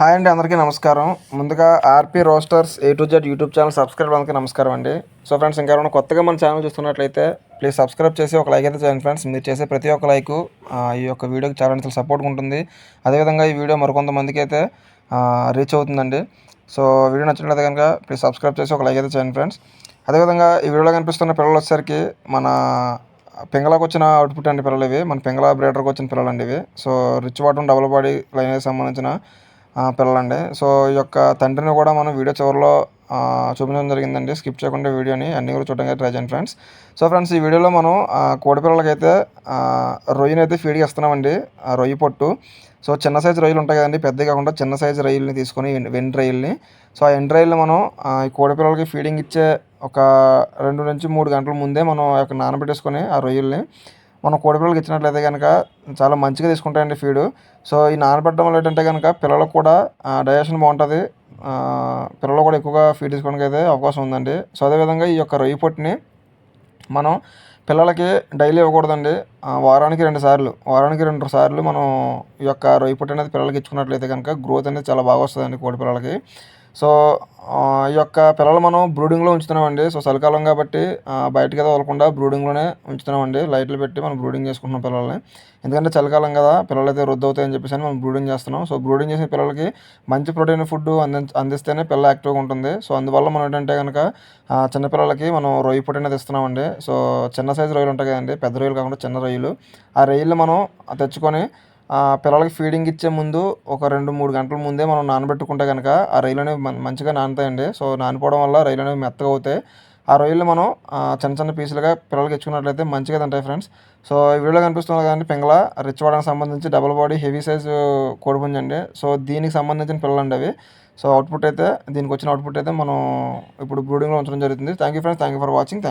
Hi అండి అందరికీ నమస్కారం. ముందుగా RP roasters A to Z YouTube channel subscribe అందరికీ నమస్కారం అండి. సో ఫ్రెండ్స్ ఇంకా ఎవరైనా కొత్తగా మన ఛానల్ చూస్తున్నట్లయితే ప్లీజ్ సబ్స్క్రైబ్ చేసి ఒక లైక్ అయితే చేయండి ఫ్రెండ్స్. మీరు చేసే ప్రతి ఒక్క లైక్ ఈ యొక్క వీడియోకి చాలా అంత సపోర్ట్గా ఉంటుంది. అదేవిధంగా ఈ వీడియో మరికొంతమందికి అయితే రీచ్ అవుతుందండి. సో వీడియో నచ్చినట్లయితే కనుక ప్లీజ్ సబ్స్క్రైబ్ చేసి ఒక లైక్ అయితే చేయండి ఫ్రెండ్స్. అదేవిధంగా ఈ వీడియోలో కనిపిస్తున్న పిల్లలు వచ్చేసరికి మన పింగళకు వచ్చిన అవుట్పుట్ అండి పిల్లలు ఇవి. మన పెంగళ బ్రేడర్కి వచ్చిన పిల్లలు అండి ఇవి. So rich water double body లైన్కి సంబంధించిన పిల్లలండి. సో ఈ యొక్క తండ్రిని కూడా మనం వీడియో చివరిలో చూపించడం జరిగిందండి. స్కిప్ చేయకుండా వీడియోని అన్ని కూడా చూడడానికి ట్రై చేయండి ఫ్రెండ్స్. సో ఫ్రెండ్స్ ఈ వీడియోలో మనం కోడిపిల్లలకైతే కోడి పిల్లలకైతే రొయ్యని అయితే ఫీడ్ ఇస్తున్నామండి ఆ రొయ్యి పొట్టు. సో చిన్న సైజు రొయ్యలు ఉంటాయి కదండి. పెద్ద కాకుండా చిన్న సైజు రొయ్యల్ని తీసుకొని వెన్- వెండి రొయ్యల్ని. సో ఆ ఎండ్ రొయ్యలు మనం ఈ కోడి పిల్లలకి ఫీడింగ్ ఇచ్చే ఒక రెండు నుంచి మూడు గంటల ముందే మనం ఆ యొక్క నానబెట్టేసుకొని ఆ రొయ్యల్ని మనం కోడిపిల్లలకి ఇచ్చినట్లయితే కనుక చాలా మంచిగా తీసుకుంటాయండి ఫీడు సో ఈ నానబెట్టడం వల్ల ఏంటంటే కనుక పిల్లలకు కూడా డైజెషన్ బాగుంటుంది. పిల్లలు కూడా ఎక్కువగా ఫీడ్ తీసుకోవడానికి అయితే అవకాశం ఉందండి. సో అదేవిధంగా ఈ యొక్క రొయ్యి పొట్టుని మనం పిల్లలకి డైలీ ఇవ్వకూడదండి. వారానికి రెండు సార్లు వారానికి రెండు సార్లు మనం ఈ యొక్క రొయ్యి పొట్టు అనేది పిల్లలకి ఇచ్చుకున్నట్లయితే కనుక గ్రోత్ అనేది చాలా బాగా వస్తుందండి కోడి పిల్లలకి. సో ఈ యొక్క పిల్లలు మనం బ్రూడింగ్లో ఉంచుతున్నామండి. సో చలికాలం కాబట్టి బయటకి అయితే వదలకుండా బ్రూడింగ్లోనే ఉంచుతున్నామండి. లైట్లు పెట్టి మనం బ్రూడింగ్ చేసుకుంటున్నాం పిల్లల్ని. ఎందుకంటే చలికాలం కదా పిల్లలు అయితే రొద్దు అవుతాయని చెప్పేసి అని మనం బ్రూడింగ్ చేస్తున్నాం. సో బ్రూడింగ్ చేసిన పిల్లలకి మంచి ప్రోటీన్ ఫుడ్ అంది అందిస్తేనే పిల్ల యాక్టివ్గా ఉంటుంది. సో అందువల్ల మనం ఏంటంటే కనుక చిన్నపిల్లలకి చిన్న పిల్లలకి మనం రొయ్యి పొట్టి అనేది ఇస్తున్నామండి. సో చిన్న సైజు రొయ్యలు ఉంటాయి కదండి. పెద్ద రొయ్యలు కాకుండా చిన్న రొయ్యలు. ఆ రొయ్యలు మనం తెచ్చుకొని పిల్లలకి ఫీడింగ్ ఇచ్చే ముందు ఒక రెండు మూడు గంటల ముందే మనం నానబెట్టుకుంటే కనుక ఆ రొయ్యలు అనేవి మంచిగా నానుతాయండి. సో నానిపోవడం వల్ల రొయ్యలు అనేవి మెత్తగా అవుతాయి. ఆ రొయ్యలు మనం చిన్న చిన్న పీసులుగా పిల్లలకి ఇచ్చుకున్నట్లయితే మంచిగా తింటాయి ఫ్రెండ్స్. సో ఈ వీడియోలో కనిపిస్తుంది కదండి పింగళ. రిచ్ వాడడానికి సంబంధించి డబుల్ బాడీ హెవీ సైజు కోడిపుంజి అండి. సో దీనికి సంబంధించిన పిల్లలు అండి అవి. సో అవుట్పుట్ అయితే దీనికి వచ్చిన అవుట్పుట్ అయితే మనం ఇప్పుడు బ్రూడింగ్లో ఉంచడం జరుగుతుంది. Thank you friends. Thank you for watching.